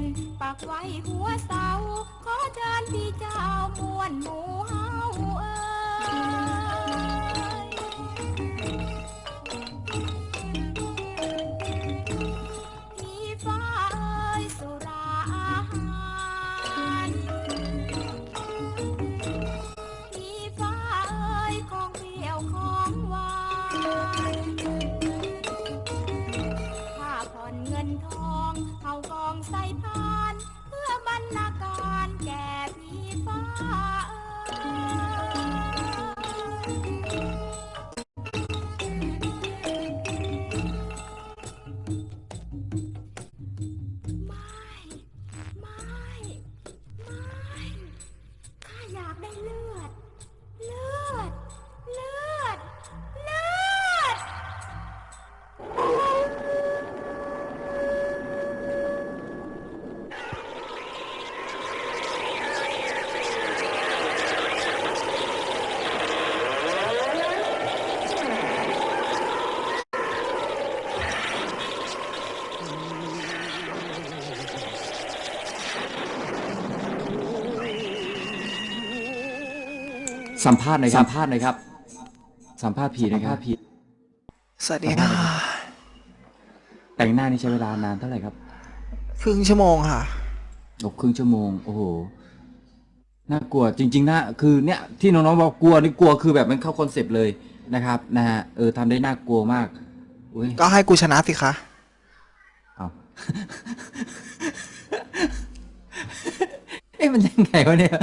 นปักไว้หัวเสา ขอเชิญพี่เจ้ามวนหมูเฮาเอ้ย สัมภาษณ์หน่อยครับสัมภาษณ์หน่อยครับ สัมภาษณ์ผีนะครับผีสวัสดีค่ะแต่งหน้านี่ใช้เวลานานเท่าไหร่ครับ ครึ่งชั่วโมงค่ะโอ้ครึ่งชั่วโมง โอ้โหน่ากลัวจริง ๆนะคือเนี่ยที่น้องๆบอกกลัวนี่กลัวคือแบบมันเข้าคอนเซปต์เลยนะครับนะฮะเออทำได้น่ากลัวมากอุ้ยก็ให้กูชนะสิคะเอา เอ๊ะมันยังไงวะเนี่ย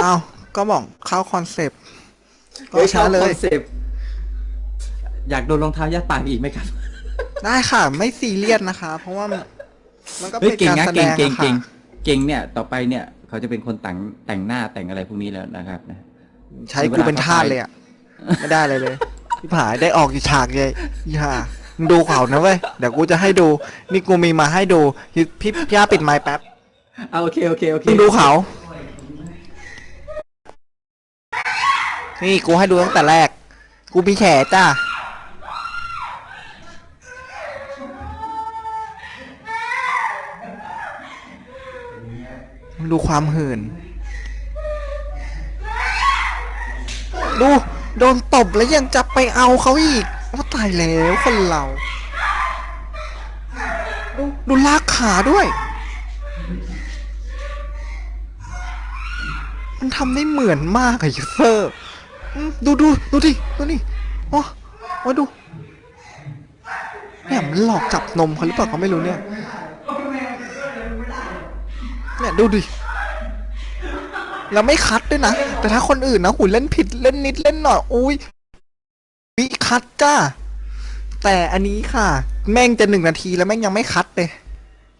เอา ก็บอกเข้าคอนเซปต์ก็ชนะเลยคอนเซปต์อยากโดนรองเท้ายัดปากอีกไหมครับ ได้ค่ะ ไม่ซีเรียสนะคะ เพราะว่ามันมันก็เฮ้ยเป็นเก่งการนะแสดเก่งงเก่งอะเก่งค่ะเก่งเนี่ย ต่อไปเนี่ย เขาจะเป็นคนแต่งแต่งหน้าแต่งอะไรพวกนี้แล้วนะครับนะใช้กูเป็นทาสเลยอะไม่ได้เลยเลยพี่ผายได้ออกอยู่ฉากเลยอย่ามึงดูเขานะเว้ยเดี๋ยวกูจะให้ดู นี่กูมีมาให้ดูพี่พี่พี่ย่าปิดไมค์แป๊บเอาโอเคโอเคโอเคมึงดูเขา นี่กูให้ดูตั้งแต่แรก กูมีแขนจ้าดูความหื่น ดู โดนตบแล้วยังจะไปเอาเขาอีกโอ้ตายแล้วคนเรา ดูดูลากขาด้วย มันทำได้เหมือนมากอะยูเซอร์ ดูดูดูดิดูนี่โอ้โอ้ดูเนี่ยมันหลอกจับนมเขาหรือเปล่าเขาไม่รู้เนี่ยเนี่ยดูดิแล้วไม่คัดด้วยนะ แต่ถ้าคนอื่นนะหูเล่นผิดเล่นนิดเล่นหน่อยอุ้ยวิคัดจ้า แต่อันนี้ค่ะ แม่งจะหนึ่งนาทีแล้วแม่งยังไม่คัดเลย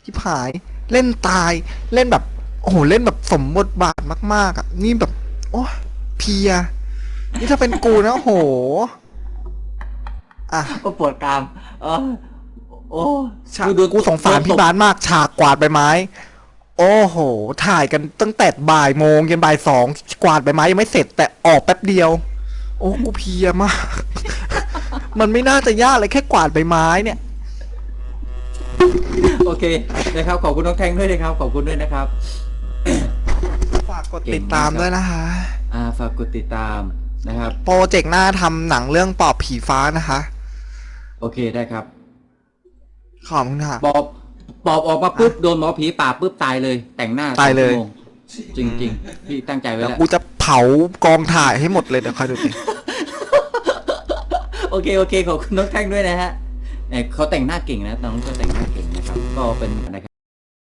ที่ผายเล่นตายเล่นแบบ โอ้โห เล่นแบบสมบทบาทมาก ๆอะนี่แบบ โอ้เพีย นี่ถ้าเป็นกูนะโอ้โหอะโอ้ปวดกรามเออโอ้ฉากกูสงสารพี่บาสมาก ฉากกวาดใบไม้ โอ้โห ถ่ายกันตั้งแต่บ่ายโมงยันบ่ายสองกวาดใบไม้ยังไม่เสร็จ แต่ออกแป๊บเดียว โอ้กูเพลียมาก มันไม่น่าจะยากเลยแค่กวาดใบไม้เนี่ยโอเคนะครับ ขอบคุณน้องแทงด้วยนะครับ ขอบคุณด้วยนะครับ ฝากกดติดตามด้วยนะคะ อ่า ฝากกดติดตาม นะครับ โปรเจกต์หน้าทำหนังเรื่องปอบผีฟ้านะคะ โอเคได้ครับ ขอบคุณค่ะ ปอบปอบออกมาปุ๊บโดนหมอผีป่าบปุ๊บตายเลย แต่งหน้าตายเลย สองชั่วโมงจริง ๆ พี่ตั้งใจไว้เดี๋ยวแล้ว กูจะเผากองถ่ายให้หมดเลยเดี๋ยวคอยดูสิโอเคโอเคขอบคุณน้องแท่งด้วยนะฮะเนี่ยเขาแต่งหน้าเก่งนะน้องก็แต่งหน้าเก่งนะครับ ก็เป็นนะครับ